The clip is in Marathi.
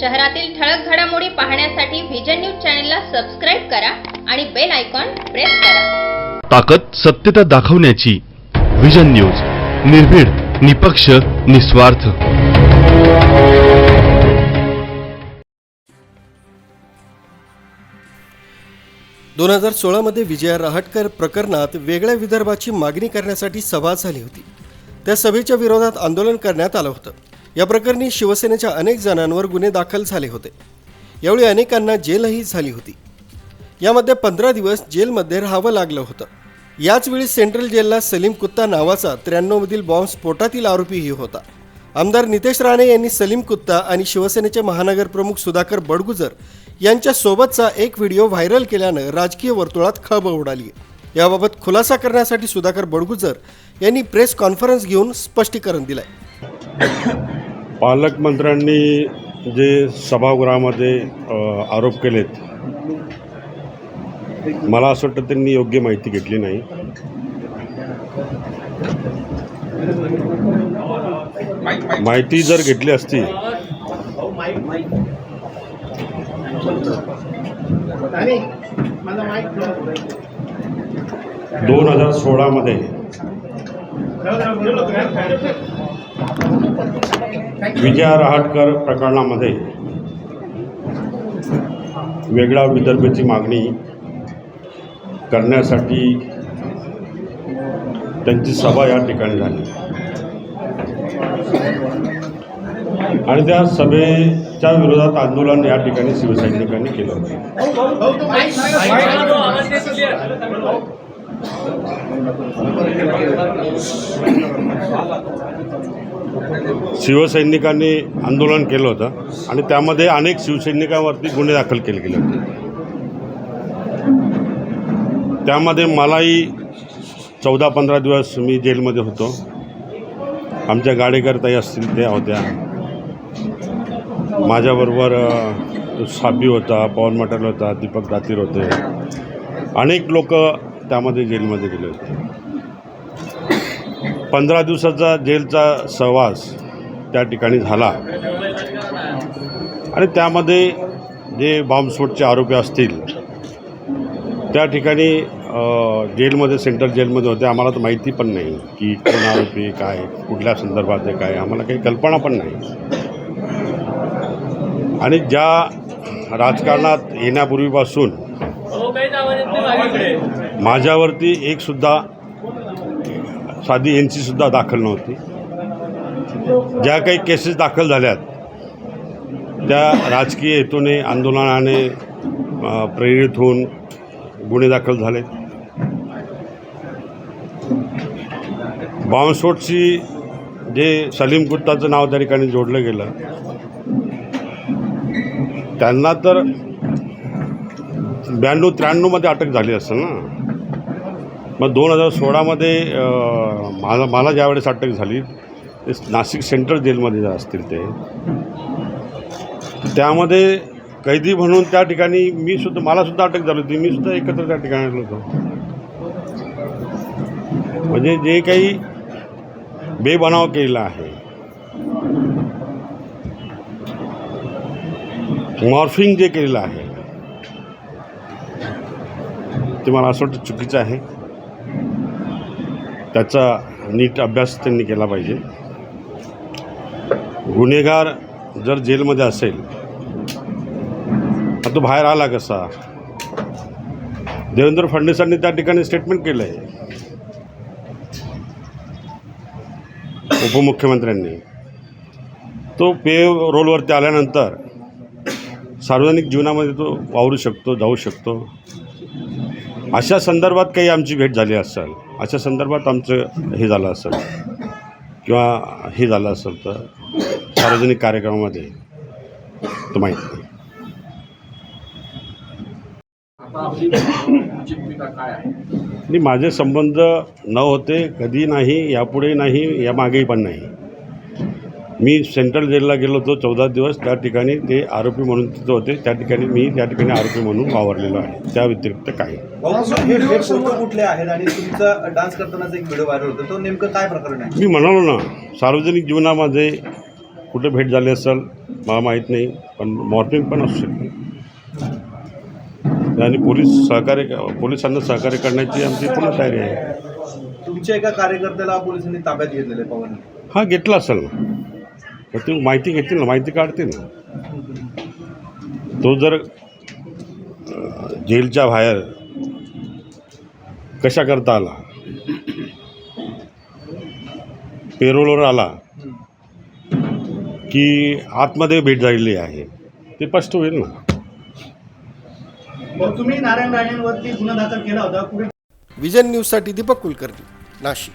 शहरातील ठळक घडामोडी पाहण्यासाठी व्हिजन न्यूज चॅनलला सबस्क्राईब करा आणि बेल आयकॉन प्रेस करा. ताकद सत्यता दाखवण्याची विजन न्यूज निर्भीड निपक्ष निस्वार्थ. दोन हजार सोळामध्ये विजया रहाटकर प्रकरणात वेगळ्या विदर्भाची मागणी करण्यासाठी सभा झाली होती. त्या सभेच्या विरोधात आंदोलन करण्यात आलं होतं. या प्रकरणी शिवसेनेच्या अनेक जणांवर गुन्हे दाखल झाले होते. यावेळी अनेकांना जेलही झाली होती. यामध्ये पंधरा दिवस जेलमध्ये राहावं लागलं होतं. याचवेळी सेंट्रल जेलला सलीम कुत्ता नावाचा त्र्याण्णवमधील बॉम्ब स्फोटातील आरोपीही होता. आमदार नितेश राणे यांनी सलीम कुत्ता आणि शिवसेनेचे महानगर प्रमुख सुधाकर बडगुजर यांच्यासोबतचा एक व्हिडिओ व्हायरल केल्यानं राजकीय वर्तुळात खळबळ उडाली. याबाबत खुलासा करण्यासाठी सुधाकर बडगुजर यांनी प्रेस कॉन्फरन्स घेऊन स्पष्टीकरण दिलंय. पालकमंत्र्यांनी जे सभागृहामध्ये आरोप केलेत मला असं वाटतं त्यांनी योग्य माहिती घेतली नाही. माहिती जर घेतली असती दोन हजार सोळामध्ये विजया रहाटकर प्रकरणामध्ये वेगळा विदर्भाची मागणी करण्यासाठी त्यांची सभा या ठिकाणी झाली. आणि त्या सभेच्या विरोधात आंदोलन या ठिकाणी शिवसैनिकांनी केलं होतं. शिवसैनिकांनी आंदोलन केलं होतं आणि त्यामध्ये अनेक शिवसैनिकांवरती गुन्हे दाखल केले गेले होते. त्यामध्ये मलाही चौदा पंधरा दिवस मी जेलमध्ये होतो. आमच्या गाडेकरताई असतील त्या होत्या. माझ्याबरोबर साबी होता पवन मटल होता दीपक दातीर होते. अनेक लोक त्यामध्ये जेलमध्ये गेले होते. पंधरा दिवसाचा जेलचा सहवास त्या ठिकाणी झाला. आणि त्यामध्ये जे बॉम्बस्फोटचे आरोपी असतील त्या ठिकाणी जेलमध्ये सेंट्रल जेलमध्ये होते. आम्हाला तर माहिती पण नाही की कोण आरोपी काय कुठल्या संदर्भात आहे काय आम्हाला काही कल्पना पण नाही. आणि ज्या राजकारणात येण्यापूर्वीपासून माझ्यावरती एकसुद्धा साधी एन सीसुद्धा दाखल नव्हती. ज्या काही केसेस दाखल झाल्यात त्या राजकीय हेतूने आंदोलनाने प्रेरित होऊन गुन्हे दाखल झाले. बॉम्बस्फोटची जे सलीम गुप्ताचं नाव त्या ठिकाणी जोडलं गेलं त्यांना तर ब्याण्णव त्र्याण्णवमध्ये अटक झाली असेल ना? मग दोन हजार सोळामध्ये मला मला ज्यावेळेस अटक झाली नाशिक सेंट्रल जेलमध्ये जे असतील ते त्यामध्ये कैदी म्हणून त्या ठिकाणी मी सुद्धा मला सुद्धा अटक झाली होती. मी सुद्धा एकत्र त्या ठिकाणी आलो होतो. म्हणजे जे काही बेबनाव केलेला आहे मॉर्फिंग जे केलेलं आहे ते मला असं वाटतं चुकीचं आहे. त्याचा नीट अभ्यास त्यांनी केला पाहिजे. गुन्हेगार जर जेलमध्ये असेल तर तो बाहेर आला कसा? देवेंद्र फडणवीसांनी त्या ठिकाणी स्टेटमेंट केलं आहे उपमुख्यमंत्र्यांनी. तो पे रोलवरती आल्यानंतर सार्वजनिक जीवनामध्ये तो वावरू शकतो जाऊ शकतो. अशा संदर्भात काही आमची भेट झाली असेल अशा संदर्भात आमचं हे झालं असेल किंवा हे झालं असेल तर सार्वजनिक कार्यक्रमामध्ये तो माहीत नाही आता आपली पुढची भूमिका काय आहे? आणि माझे संबंध न होते कधी नाही यापुढे नाही या मागेही पण नाही. मी सेंट्रल जेलला गेलो होतो चौदा दिवस त्या ठिकाणी ते आरोपी म्हणून तिथं होते त्या ठिकाणी मी त्या ठिकाणी आरोपी म्हणून वावरलेलो आहे त्या व्यतिरिक्त काही कुठले आहेत? आणि तुमचा डान्स करतानाचा एक व्हिडिओ व्हायरल होता तो नेमकं काय प्रकरण आहे? मी म्हणालो ना सार्वजनिक जीवनामध्ये कुठे भेट झाली असेल मला माहीत नाही पण मॉर्फिंग पण असू शकते. आणि पोलीस सहकार्य पोलिसांना सहकार्य करण्याची आमची पूर्ण तयारी आहे. तुमच्या एका कार्यकर्त्याला पोलिसांनी ताब्यात घेतलेलं आहे पवन. हा घेतला असेल ना. ते माहिती घेतील ना माहिती काढतील ना. तो जर जेलच्या बाहेर कशा करता आला पेरोलवर आला की आतमध्ये भेट झालेली आहे. ते स्पष्ट होईल ना? तुम्ही नारायण राणेंवरती गुन्हा दाखल केला होता. विजन न्यूजसाठी दीपक कुलकर्णी नाशिक.